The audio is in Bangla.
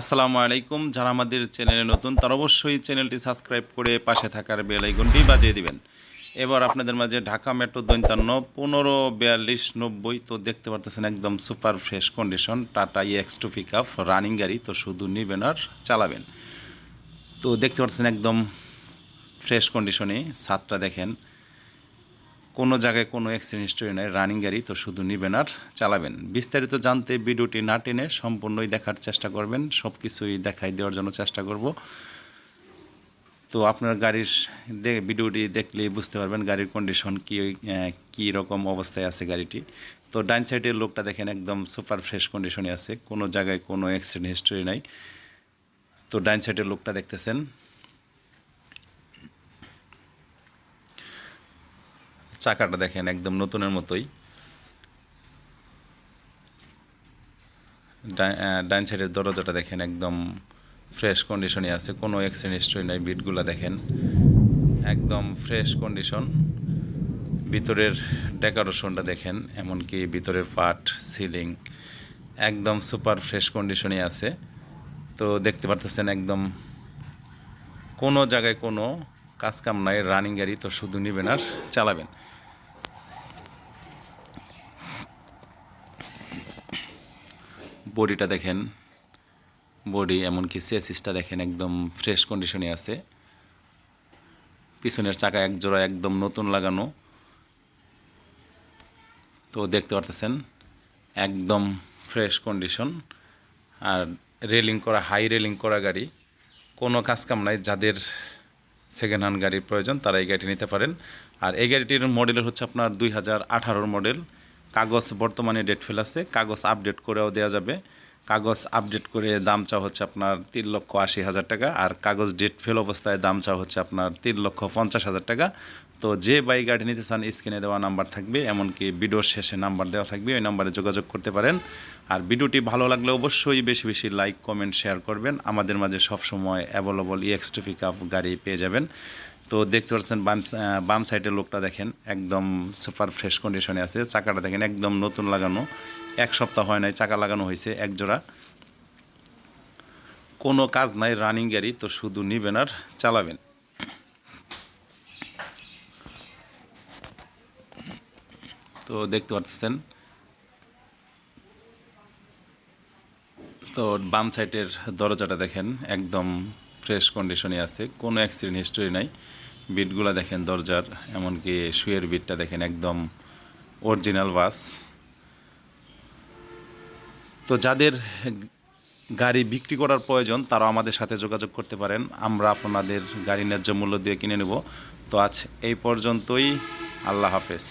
আসসালামু আলাইকুম। যারা আমাদের চ্যানেলে নতুন, তারা অবশ্যই চ্যানেলটি সাবস্ক্রাইব করে পাশে থাকার বেল বাজিয়ে দিবেন। এবার আপনাদের মাঝে ঢাকা মেট্রো দৈন্তান্ন পনেরো বিয়াল্লিশ, নব্বই তো দেখতে পারতেছেন একদম super fresh condition. Tata X two pick up running গাড়ি, তো শুধু নেবেন আর চালাবেন। তো দেখতে পাচ্ছেন একদম ফ্রেশ কন্ডিশনে, ছাদটা দেখেন। কোনো জায়গায় কোনো অ্যাক্সিডেন্ট হিস্টোরি নেই রানিং গাড়ি তো শুধু নেবেন আর চালাবেন। বিস্তারিত জানতে ভিডিওটি না টেনে সম্পূর্ণই দেখার চেষ্টা করবেন সব কিছুই দেখাই দেওয়ার জন্য চেষ্টা করব। তো আপনার গাড়ির ভিডিওটি দেখলেই বুঝতে পারবেন গাড়ির কন্ডিশন কী কী রকম অবস্থায় আছে গাড়িটি। তো ডাইন সাইডের লোকটা দেখেন একদম সুপার ফ্রেশ কন্ডিশনে আছে, কোনো জায়গায় কোনো অ্যাক্সিডেন্ট হিস্টোরি নাই। তো ডাইন সাইডের লোকটা দেখতেছেন। চাকাটা দেখেন একদম নতুনের মতোই। ডাই- ডাইন সাইডের দরজাটা দেখেন একদম ফ্রেশ কন্ডিশনে আছে, কোনো অ্যাক্সিডেন্ট হিস্ট্রি নাই, বিটগুলো দেখেন। একদম ফ্রেশ কন্ডিশন। ভিতরের ডেকোরেশনটা দেখেন, এমনকি ভিতরের পাট, সিলিং, একদম সুপার ফ্রেশ কন্ডিশনে আছে। তো দেখতে পারতেছেন একদম কোনো জায়গায় কোনো কাজ কাম নাই রানিং গাড়ি তো শুধু নেবেন আর চালাবেন। বডিটা দেখেন বডি এমনকি সেসিসটা দেখেন, একদম ফ্রেশ কন্ডিশনে আছে। পিছনের চাকা এক জোড়া একদম নতুন লাগানো। তো দেখতে পারতেছেন, একদম ফ্রেশ কন্ডিশন আর রেলিং করা হাই রেলিং করা গাড়ি, কোনো কাজ কাম নাই, যাদের সেকেন্ড হ্যান্ড গাড়ির প্রয়োজন, তারা এই গাড়িটি নিতে পারেন। আর এই গাড়িটির মডেল হচ্ছে আপনার দুই হাজার আঠারোর মডেল কাগজ বর্তমানে ডেট ফেল আছে, কাগজ আপডেট করেও দেওয়া যাবে। কাগজ আপডেট করে দাম চা হচ্ছে আপনার তিন লক্ষ আশি হাজার টাকা আর কাগজ ডেট ফেল অবস্থায় দাম চা হচ্ছে আপনার তিন লক্ষ পঞ্চাশ হাজার টাকা। তো যে বাইক গাড়ি নিতে চান স্ক্রিনে দেওয়া নাম্বার থাকবে, এমনকি ভিডিওর শেষে নাম্বার দেওয়া থাকবে, ওই নাম্বারে যোগাযোগ করতে পারেন। আর ভিডিওটি ভালো লাগলে অবশ্যই বেশি বেশি লাইক কমেন্ট শেয়ার করবেন। আমাদের মাঝে সবসময় available EX two pick up গাড়ি পেয়ে যাবেন। তো দেখতে পাচ্ছেন, বাম বাম সাইডের লোকটা দেখেন, একদম সুপার ফ্রেশ কন্ডিশনে আছে। চাকাটা দেখেন, একদম নতুন লাগানো। এক সপ্তাহ হয় নাই, চাকা লাগানো হয়েছে, এক জোড়া। কোনো কাজ নাই রানিং গাড়ি, তো শুধু নিবেন আর চালাবেন। তো দেখতে পাচ্ছেন, তো বাম সাইডের দরজাটা দেখেন, একদম ফ্রেশ কন্ডিশনে আছে, কোনো অ্যাক্সিডেন্ট হিস্টোরি নাই। বিটগুলো দেখেন দরজার, এমনকি শুয়ের বিটটা দেখেন, একদম অরিজিনাল বাস। তো যাদের গাড়ি বিক্রি করার প্রয়োজন তারা আমাদের সাথে যোগাযোগ করতে পারেন। আমরা আপনাদের গাড়ি ন্যায্য মূল্য দিয়ে কিনে নেব। তো আজ এই পর্যন্তই। আল্লাহ হাফেজ।